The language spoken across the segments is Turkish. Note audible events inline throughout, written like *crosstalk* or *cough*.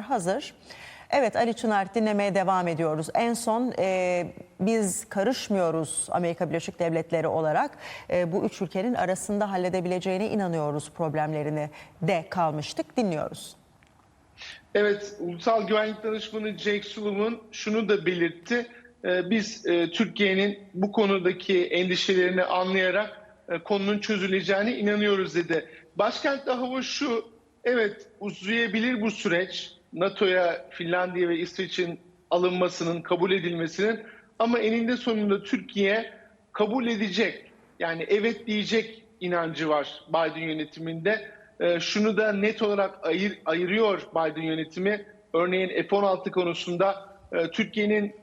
hazır. Evet Ali Çınar dinlemeye devam ediyoruz. En son e, biz karışmıyoruz Amerika Birleşik Devletleri olarak. E, bu üç ülkenin arasında halledebileceğine inanıyoruz problemlerini de kalmıştık. Dinliyoruz. Evet, Ulusal Güvenlik Danışmanı Jake Sullivan şunu da belirtti. Ee, Biz e, Türkiye'nin bu konudaki endişelerini anlayarak e, konunun çözüleceğine inanıyoruz dedi. Başkentte hava şu, evet uzayabilir bu süreç. NATO'ya Finlandiya ve İsveç'in alınmasının, kabul edilmesinin ama eninde sonunda Türkiye kabul edecek. Yani evet diyecek inancı var Biden yönetiminde. Ee, şunu da net olarak ayır, ayırıyor Biden yönetimi. Örneğin F-16 konusunda e, Türkiye'nin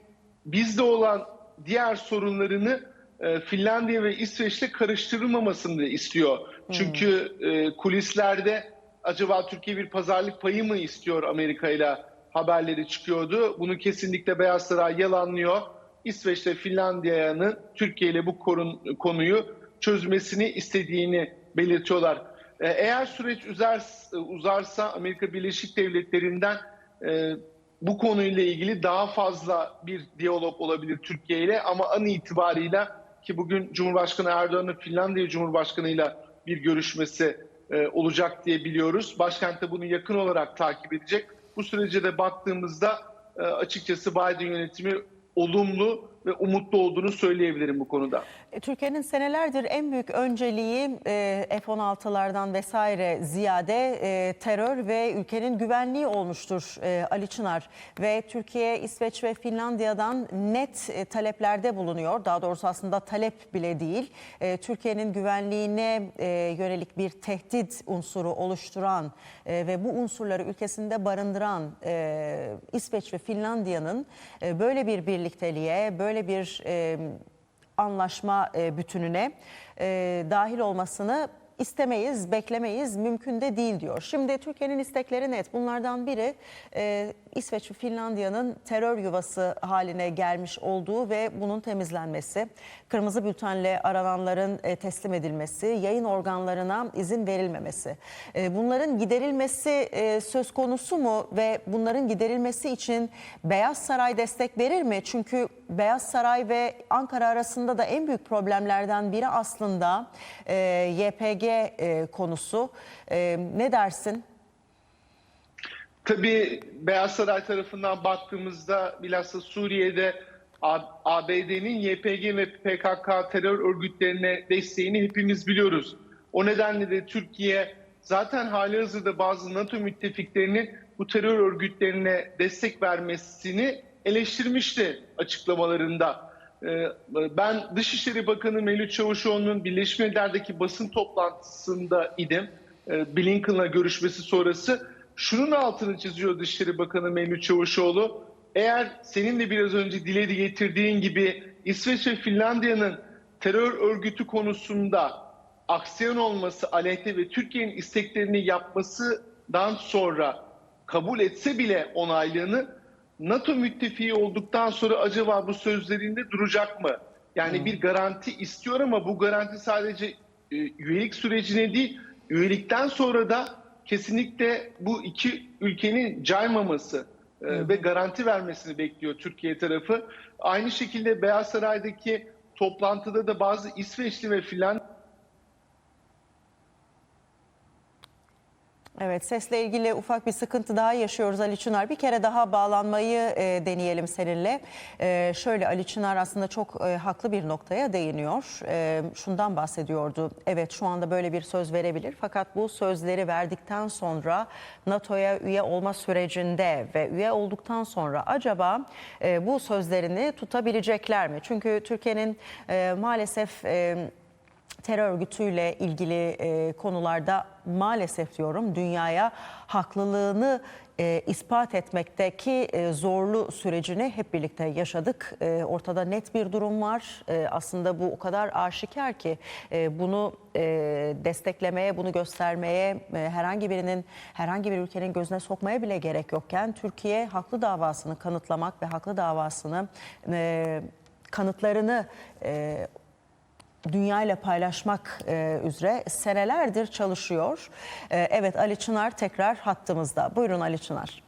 bizde olan diğer sorunlarını e, Finlandiya ve İsveç'le karıştırılmamasını istiyor. Çünkü e, kulislerde acaba Türkiye bir pazarlık payı mı istiyor Amerika ile haberleri çıkıyordu. Bunu kesinlikle Beyaz Saray yalanlıyor. İsveç ve Finlandiya'nın Türkiye ile bu konuyu çözmesini istediğini belirtiyorlar. E, Eğer süreç uzar, uzarsa Amerika Birleşik Devletleri'nden e, bu konuyla ilgili daha fazla bir diyalog olabilir Türkiye ile ama an itibarıyla ki bugün Cumhurbaşkanı Erdoğan'ın Finlandiya Cumhurbaşkanı'yla bir görüşmesi e, olacak diye biliyoruz. Başkent de bunu yakın olarak takip edecek. Bu sürece de baktığımızda e, açıkçası Biden yönetimi olumlu ve umutlu olduğunu söyleyebilirim bu konuda. E, Türkiye'nin senelerdir en büyük önceliği e, F-16'lardan vesaire ziyade e, terör ve ülkenin güvenliği olmuştur Ali Çınar. Ve Türkiye, İsveç ve Finlandiya'dan net taleplerde bulunuyor. Daha doğrusu aslında talep bile değil. Türkiye'nin güvenliğine yönelik bir tehdit unsuru oluşturan ve bu unsurları ülkesinde barındıran İsveç ve Finlandiya'nın böyle bir birlikteliğe, böyle bir... E, anlaşma e, bütününe e, dahil olmasını istemeyiz, beklemeyiz, mümkün de değil diyor. Şimdi Türkiye'nin istekleri net. Bunlardan biri e, İsveç ve Finlandiya'nın terör yuvası haline gelmiş olduğu ve bunun temizlenmesi. Kırmızı bültenle arananların e, teslim edilmesi, yayın organlarına izin verilmemesi. E, bunların giderilmesi e, söz konusu mu ve bunların giderilmesi için Beyaz Saray destek verir mi? Çünkü Beyaz Saray ve Ankara arasında da en büyük problemlerden biri aslında e, YPG e, konusu. E, ne dersin? Tabii Beyaz Saray tarafından baktığımızda bilhassa Suriye'de ABD'nin YPG ve PKK terör örgütlerine desteğini hepimiz biliyoruz. O nedenle de Türkiye zaten hali hazırda bazı NATO müttefiklerinin bu terör örgütlerine destek vermesini eleştirmişti açıklamalarında. Ee, Ben Dışişleri Bakanı Mevlüt Çavuşoğlu'nun Birleşmiş Milletler'deki basın toplantısında idim. Ee, Blinken'la görüşmesi sonrası. Şunun altını çiziyor Dışişleri Bakanı Mevlüt Çavuşoğlu. Eğer senin de biraz önce dile getirdiğin gibi İsveç ve Finlandiya'nın terör örgütü konusunda aksiyon olması aleyhte ve Türkiye'nin isteklerini yapmasından sonra kabul etse bile onaylığını NATO müttefiği olduktan sonra acaba bu sözlerinde duracak mı? Yani bir garanti istiyor ama bu garanti sadece e, üyelik sürecine değil, üyelikten sonra da kesinlikle bu iki ülkenin caymaması e, ve garanti vermesini bekliyor Türkiye tarafı. Aynı şekilde Beyaz Saray'daki toplantıda da bazı İsveçli ve Finlandiya Evet sesle ilgili ufak bir sıkıntı daha yaşıyoruz Ali Çınar. Bir kere daha bağlanmayı e, deneyelim seninle. E, şöyle Ali Çınar aslında çok e, haklı bir noktaya değiniyor. E, şundan bahsediyordu. Evet şu anda böyle bir söz verebilir. Fakat bu sözleri verdikten sonra NATO'ya üye olma sürecinde ve üye olduktan sonra acaba e, bu sözlerini tutabilecekler mi? Çünkü Türkiye'nin e, maalesef... E, terör örgütüyle ilgili e, konularda maalesef diyorum dünyaya haklılığını e, ispat etmekteki e, zorlu sürecini hep birlikte yaşadık. E, ortada net bir durum var. E, aslında bu o kadar aşikar ki e, bunu e, desteklemeye, bunu göstermeye e, herhangi birinin, herhangi bir ülkenin gözüne sokmaya bile gerek yokken Türkiye haklı davasını kanıtlamak ve haklı davasını e, kanıtlarını e, dünya ile paylaşmak e, üzere senelerdir çalışıyor. E, evet Ali Çınar tekrar hattımızda. Buyurun Ali Çınar.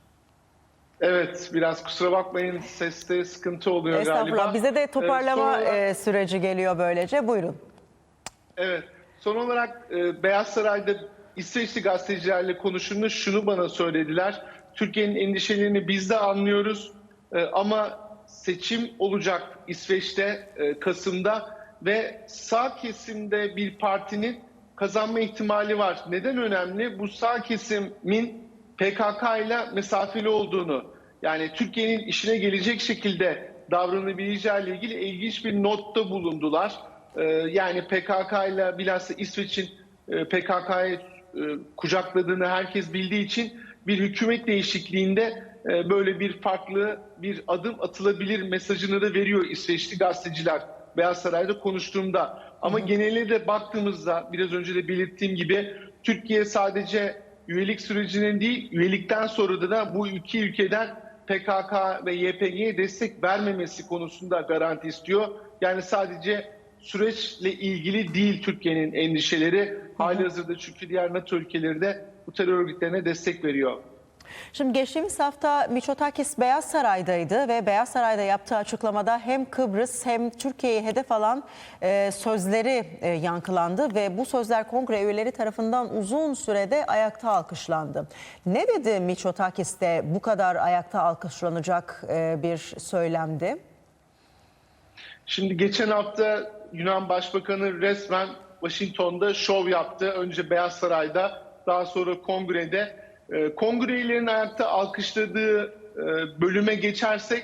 Evet, biraz kusura bakmayın seste sıkıntı oluyor Estağfurullah. galiba. Bize de toparlama olarak- e, süreci geliyor böylece. Buyurun. Evet. Son olarak e, Beyaz Saray'da İsveçli gazetecilerle konuştuğumda şunu bana söylediler. Türkiye'nin endişelerini biz de anlıyoruz E, ama seçim olacak İsveç'te e, Kasım'da ve sağ kesimde bir partinin kazanma ihtimali var. Neden önemli? Bu sağ kesimin PKK ile mesafeli olduğunu yani Türkiye'nin işine gelecek şekilde davranabileceği ile ilgili ilginç bir notta bulundular. Ee, yani PKK ile bilhassa İsveç'in e, PKK'yı e, kucakladığını herkes bildiği için bir hükümet değişikliğinde e, böyle bir farklı bir adım atılabilir mesajını da veriyor İsveçli gazeteciler Beyaz Saray'da konuştuğumda. Ama genelde de baktığımızda biraz önce de belirttiğim gibi Türkiye sadece üyelik sürecinin değil üyelikten sonra da, bu iki ülkeden PKK ve YPG'ye destek vermemesi konusunda garanti istiyor. Yani sadece süreçle ilgili değil Türkiye'nin endişeleri. Halihazırda çünkü diğer NATO ülkeleri de bu terör örgütlerine destek veriyor. Şimdi geçtiğimiz hafta Miçotakis Beyaz Saray'daydı ve Beyaz Saray'da yaptığı açıklamada hem Kıbrıs hem Türkiye'yi hedef alan e, sözleri e, yankılandı ve bu sözler kongre üyeleri tarafından uzun sürede ayakta alkışlandı. Ne dedi Miçotakis de bu kadar ayakta alkışlanacak e, bir söylemdi? Şimdi geçen hafta Yunan Başbakanı resmen Washington'da şov yaptı. Önce Beyaz Saray'da daha sonra kongrede. Ee, Kongre üyelerinin ayakta alkışladığı e, bölüme geçersek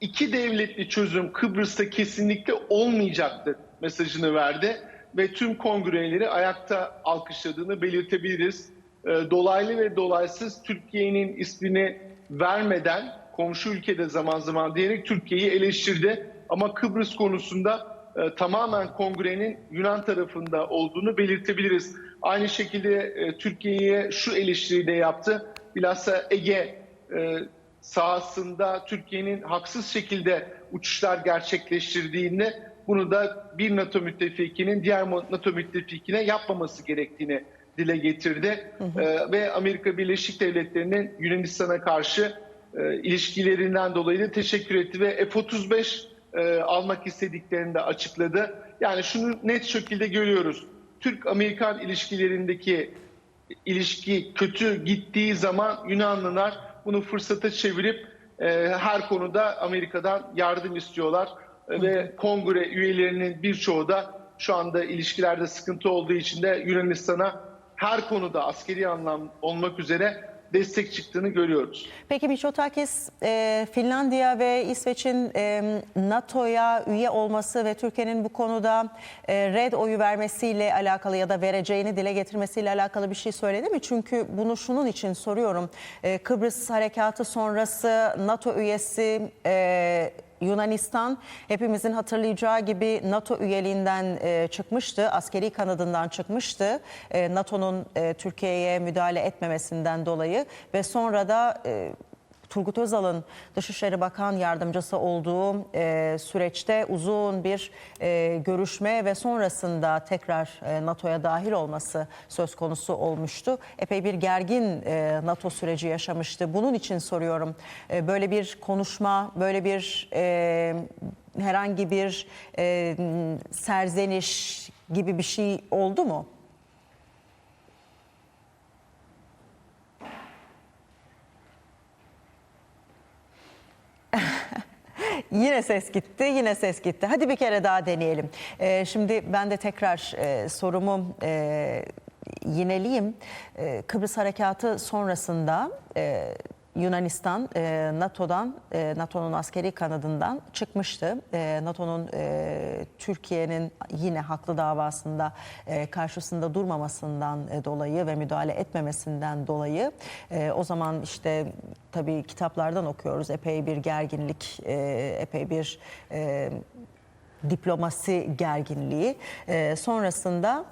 iki devletli çözüm Kıbrıs'ta kesinlikle olmayacaktır mesajını verdi. Ve tüm kongre üyeleri ayakta alkışladığını belirtebiliriz. Ee, Dolaylı ve dolaysız Türkiye'nin ismini vermeden komşu ülkede zaman zaman diyerek Türkiye'yi eleştirdi. Ama Kıbrıs konusunda e, tamamen kongrenin Yunan tarafında olduğunu belirtebiliriz. Aynı şekilde e, Türkiye'ye şu eleştiriyi de yaptı. Bilhassa Ege e, sahasında Türkiye'nin haksız şekilde uçuşlar gerçekleştirdiğinde bunu da bir NATO müttefikinin diğer NATO müttefikine yapmaması gerektiğini dile getirdi. E, ve Amerika Birleşik Devletleri'nin Yunanistan'a karşı e, ilişkilerinden dolayı da teşekkür etti ve F-35 e, almak istediklerini de açıkladı. Yani şunu net şekilde görüyoruz. Türk-Amerikan ilişkilerindeki ilişki kötü gittiği zaman Yunanlılar bunu fırsata çevirip e, her konuda Amerika'dan yardım istiyorlar. E, Ve kongre üyelerinin birçoğu da şu anda ilişkilerde sıkıntı olduğu için de Yunanistan'a her konuda askeri anlam olmak üzere destek çıktığını görüyoruz. Peki Miçotakis, e, Finlandiya ve İsveç'in e, NATO'ya üye olması ve Türkiye'nin bu konuda e, red oyu vermesiyle alakalı ya da vereceğini dile getirmesiyle alakalı bir şey söyledi mi? Çünkü bunu şunun için soruyorum. E, Kıbrıs harekatı sonrası NATO üyesi e, Yunanistan hepimizin hatırlayacağı gibi NATO üyeliğinden e, çıkmıştı, askeri kanadından çıkmıştı. E, NATO'nun e, Türkiye'ye müdahale etmemesinden dolayı ve sonra da e, Turgut Özal'ın Dışişleri Bakan Yardımcısı olduğu e, süreçte uzun bir e, görüşme ve sonrasında tekrar e, NATO'ya dahil olması söz konusu olmuştu. Epey bir gergin e, NATO süreci yaşamıştı. Bunun için soruyorum. E, böyle bir konuşma, böyle bir e, herhangi bir e, serzeniş gibi bir şey oldu mu? Yine ses gitti, yine ses gitti. Hadi bir kere daha deneyelim. Ee, şimdi ben de tekrar e, sorumu e, yineleyeyim. E, Kıbrıs Harekatı sonrasında e, Yunanistan e, NATO'dan, e, NATO'nun askeri kanadından çıkmıştı. E, NATO'nun e, Türkiye'nin yine haklı davasında e, karşısında durmamasından e, dolayı ve müdahale etmemesinden dolayı e, o zaman işte tabii kitaplardan okuyoruz epey bir gerginlik, e, epey bir e, diplomasi gerginliği. E, sonrasında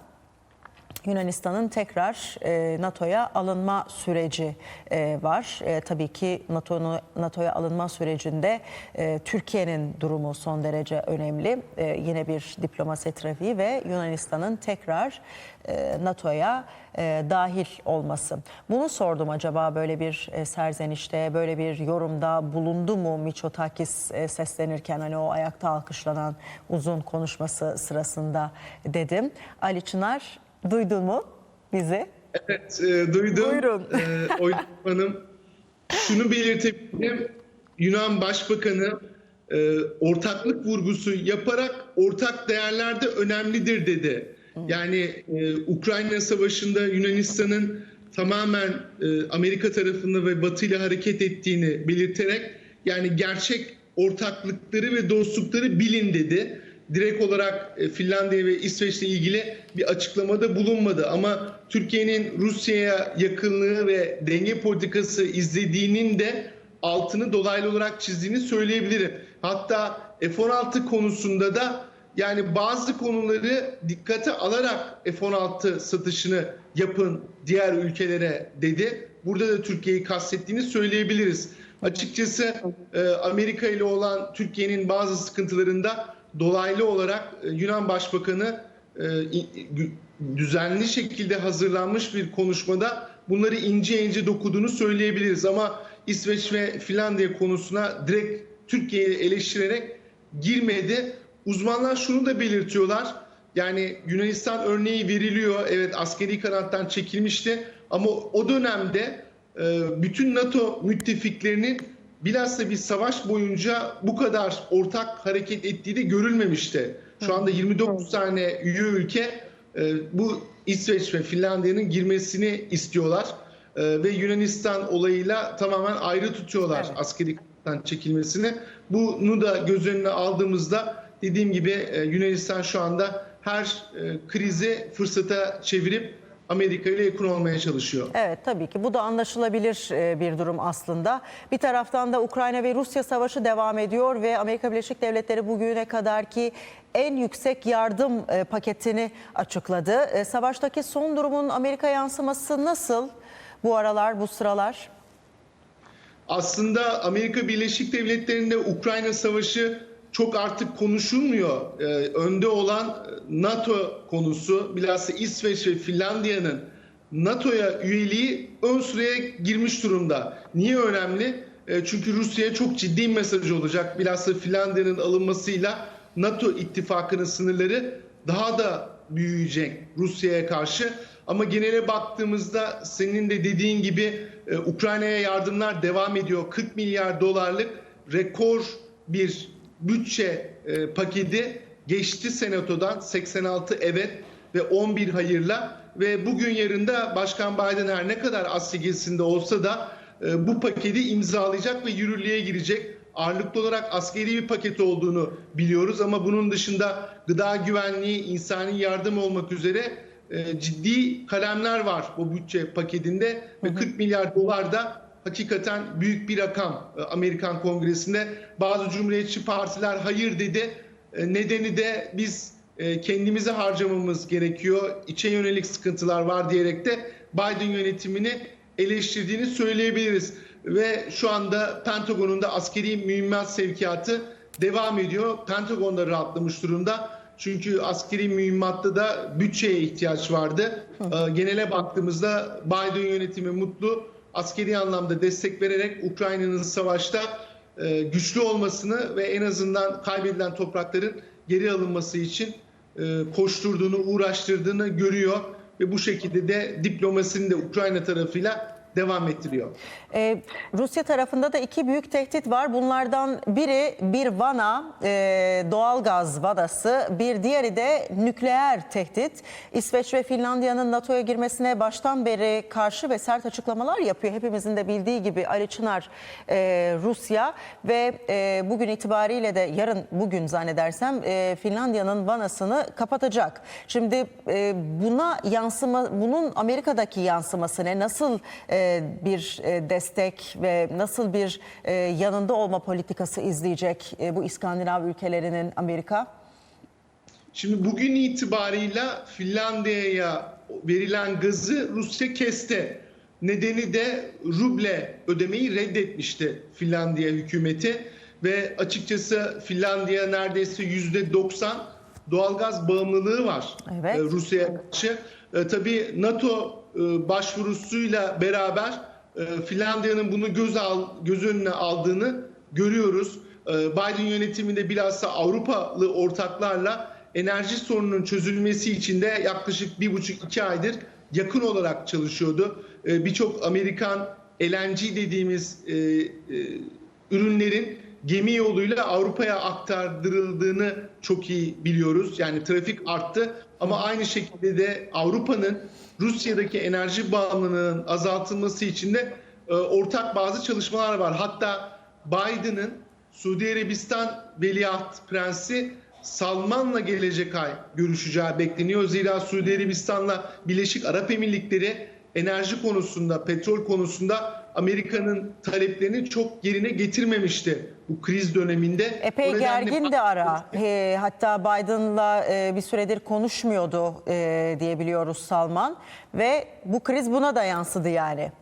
Yunanistan'ın tekrar e, NATO'ya alınma süreci e, var. E, tabii ki NATO NATO'ya alınma sürecinde e, Türkiye'nin durumu son derece önemli. E, yine bir diplomasi trafiği ve Yunanistan'ın tekrar e, NATO'ya e, dahil olması. Bunu sordum acaba böyle bir e, serzenişte, böyle bir yorumda bulundu mu Miçotakis e, seslenirken hani o ayakta alkışlanan uzun konuşması sırasında dedim. Ali Çınar duydun mu bizi? Evet, e, duydum. Buyurun. E, Oyun *laughs* Hanım. Şunu belirtebilirim. Yunan Başbakanı e, ortaklık vurgusu yaparak ortak değerler de önemlidir dedi. Yani e, Ukrayna Savaşı'nda Yunanistan'ın tamamen e, Amerika tarafında ve Batı ile hareket ettiğini belirterek yani gerçek ortaklıkları ve dostlukları bilin dedi. Direkt olarak e, Finlandiya ve İsveç'le ilgili bir açıklamada bulunmadı ama Türkiye'nin Rusya'ya yakınlığı ve denge politikası izlediğinin de altını dolaylı olarak çizdiğini söyleyebilirim. Hatta F-16 konusunda da yani bazı konuları dikkate alarak F-16 satışını yapın diğer ülkelere dedi. Burada da Türkiye'yi kastettiğini söyleyebiliriz. Açıkçası e, Amerika ile olan Türkiye'nin bazı sıkıntılarında dolaylı olarak e, Yunan Başbakanı e, düzenli şekilde hazırlanmış bir konuşmada bunları ince ince dokuduğunu söyleyebiliriz. Ama İsveç ve Finlandiya konusuna direkt Türkiye'yi eleştirerek girmedi. Uzmanlar şunu da belirtiyorlar. Yani Yunanistan örneği veriliyor. Evet askeri kanattan çekilmişti. Ama o dönemde e, bütün NATO müttefiklerinin bilhassa bir savaş boyunca bu kadar ortak hareket ettiği de görülmemişti. Şu anda 29 tane üye ülke e, bu İsveç ve Finlandiya'nın girmesini istiyorlar. E, Ve Yunanistan olayıyla tamamen ayrı tutuyorlar Evet. askeri çekilmesini. Bunu da göz önüne aldığımızda dediğim gibi e, Yunanistan şu anda her krizi fırsata çevirip Amerika ile yakın olmaya çalışıyor. Evet tabii ki bu da anlaşılabilir e, bir durum aslında. Bir taraftan da Ukrayna ve Rusya savaşı devam ediyor ve Amerika Birleşik Devletleri bugüne kadarki en yüksek yardım e, paketini açıkladı. E, Savaştaki son durumun Amerika yansıması nasıl bu aralar, bu sıralar? Aslında Amerika Birleşik Devletleri'nde Ukrayna Savaşı çok artık konuşulmuyor. Ee, önde olan e, NATO konusu, bilhassa İsveç ve Finlandiya'nın NATO'ya üyeliği ön sıraya girmiş durumda. Niye önemli? E, çünkü Rusya'ya çok ciddi mesaj olacak. Bilhassa Finlandiya'nın alınmasıyla NATO ittifakının sınırları daha da büyüyecek Rusya'ya karşı. Ama genele baktığımızda senin de dediğin gibi e, Ukrayna'ya yardımlar devam ediyor. 40 milyar dolarlık rekor bir bütçe e, paketi geçti senatodan 86 evet ve 11 hayırla ve bugün yarında Başkan Biden her ne kadar Asya gezisinde olsa da e, bu paketi imzalayacak ve yürürlüğe girecek. Ağırlıklı olarak askeri bir paket olduğunu biliyoruz ama bunun dışında gıda güvenliği, insani yardım olmak üzere e, ciddi kalemler var bu bütçe paketinde ve 40 milyar dolar da hakikaten büyük bir rakam e, Amerikan Kongresi'nde. Bazı Cumhuriyetçi partiler hayır dedi. E, Nedeni de biz e, kendimize harcamamız gerekiyor. İçe yönelik sıkıntılar var diyerek de Biden yönetimini eleştirdiğini söyleyebiliriz. Ve şu anda Pentagon'un da askeri mühimmat sevkiyatı devam ediyor. Pentagon da rahatlamış durumda. Çünkü askeri mühimmatta da bütçeye ihtiyaç vardı. Genele baktığımızda Biden yönetimi mutlu. Askeri anlamda destek vererek Ukrayna'nın savaşta e, güçlü olmasını ve en azından kaybedilen toprakların geri alınması için e, koşturduğunu, uğraştırdığını görüyor. Ve bu şekilde de diplomasini de Ukrayna tarafıyla devam ettiriyor. Ee, Rusya tarafında da iki büyük tehdit var. Bunlardan biri bir vana, e, doğalgaz vanası, bir diğeri de nükleer tehdit. İsveç ve Finlandiya'nın NATO'ya girmesine baştan beri karşı ve sert açıklamalar yapıyor. Hepimizin de bildiği gibi Ali Çınar e, Rusya ve e, bugün itibariyle de yarın bugün zannedersem e, Finlandiya'nın vanasını kapatacak. Şimdi e, buna yansıma, bunun Amerika'daki yansıması ne? Nasıl e, bir e, destek ve nasıl bir e, yanında olma politikası izleyecek e, bu İskandinav ülkelerinin Amerika? Şimdi bugün itibarıyla Finlandiya'ya verilen gazı Rusya kesti. Nedeni de ruble ödemeyi reddetmişti Finlandiya hükümeti ve açıkçası Finlandiya neredeyse yüzde 90 doğalgaz bağımlılığı var Evet. e, Rusya'ya karşı. E, tabii NATO e, başvurusuyla beraber e, Finlandiya'nın bunu göz al göz önüne aldığını görüyoruz. E, Biden yönetiminde bilhassa Avrupalı ortaklarla enerji sorununun çözülmesi için de yaklaşık bir buçuk iki aydır yakın olarak çalışıyordu. E, Birçok Amerikan LNG dediğimiz e, e, ürünlerin gemi yoluyla Avrupa'ya aktardırıldığını çok iyi biliyoruz. Yani trafik arttı ama aynı şekilde de Avrupa'nın Rusya'daki enerji bağımlılığının azaltılması için de e, ortak bazı çalışmalar var. Hatta Biden'ın Suudi Arabistan Veliaht Prensi Salman'la gelecek ay görüşeceği bekleniyor. Zira Suudi Arabistan'la Birleşik Arap Emirlikleri enerji konusunda, petrol konusunda Amerika'nın taleplerini çok yerine getirmemişti bu kriz döneminde. Epey O gergin de ara. E, hatta Biden'la e, bir süredir konuşmuyordu e, diye biliyoruz Salman. Ve bu kriz buna da yansıdı yani.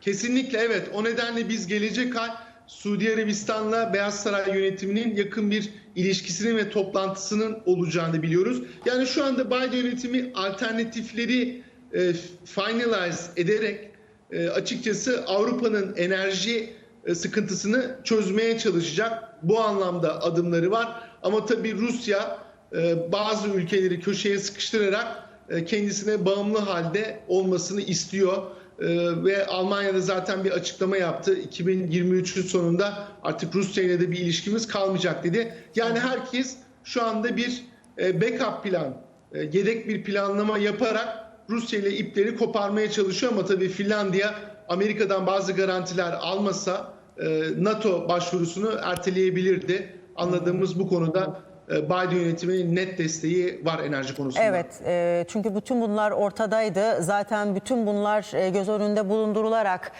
Kesinlikle evet. O nedenle biz gelecek ay Suudi Arabistan'la Beyaz Saray yönetiminin yakın bir ilişkisinin ve toplantısının olacağını biliyoruz. Yani şu anda Biden yönetimi alternatifleri e, finalize ederek e, açıkçası Avrupa'nın enerji e, sıkıntısını çözmeye çalışacak. Bu anlamda adımları var. Ama tabii Rusya e, bazı ülkeleri köşeye sıkıştırarak e, kendisine bağımlı halde olmasını istiyor. E, ve Almanya'da zaten bir açıklama yaptı. 2023'ün sonunda artık Rusya ile de bir ilişkimiz kalmayacak dedi. Yani herkes şu anda bir e, backup plan, yedek bir planlama yaparak Rusya ile ipleri koparmaya çalışıyor ama tabii Finlandiya Amerika'dan bazı garantiler almasa e, NATO başvurusunu erteleyebilirdi. Anladığımız bu konuda e, Biden yönetiminin net desteği var enerji konusunda. Evet e, çünkü bütün bunlar ortadaydı. Zaten bütün bunlar göz önünde bulundurularak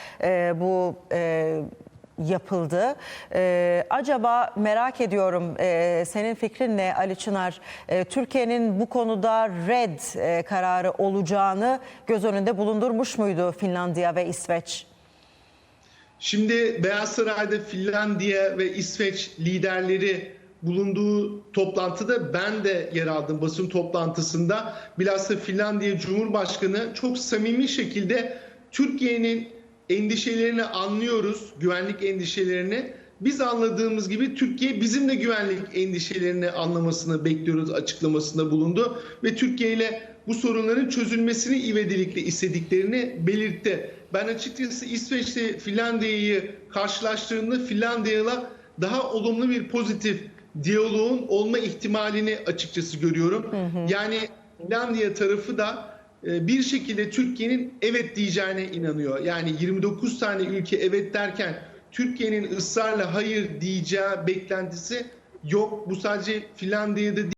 bu yapıldı. E, acaba merak ediyorum e, senin fikrin ne Ali Çınar? E, Türkiye'nin bu konuda red e, kararı olacağını göz önünde bulundurmuş muydu Finlandiya ve İsveç? Şimdi Beyaz Saray'da Finlandiya ve İsveç liderleri bulunduğu toplantıda ben de yer aldım basın toplantısında. Bilhassa Finlandiya Cumhurbaşkanı çok samimi şekilde Türkiye'nin endişelerini anlıyoruz, güvenlik endişelerini. Biz anladığımız gibi Türkiye bizim de güvenlik endişelerini anlamasını bekliyoruz açıklamasında bulundu. Ve Türkiye ile bu sorunların çözülmesini ivedilikle istediklerini belirtti. Ben açıkçası İsveç'te Finlandiya'yı karşılaştırdığımda Finlandiya'yla daha olumlu bir pozitif diyaloğun olma ihtimalini açıkçası görüyorum. Yani Finlandiya tarafı da bir şekilde Türkiye'nin evet diyeceğine inanıyor. Yani 29 tane ülke evet derken Türkiye'nin ısrarla hayır diyeceği beklentisi yok. Bu sadece Finlandiya'da değil.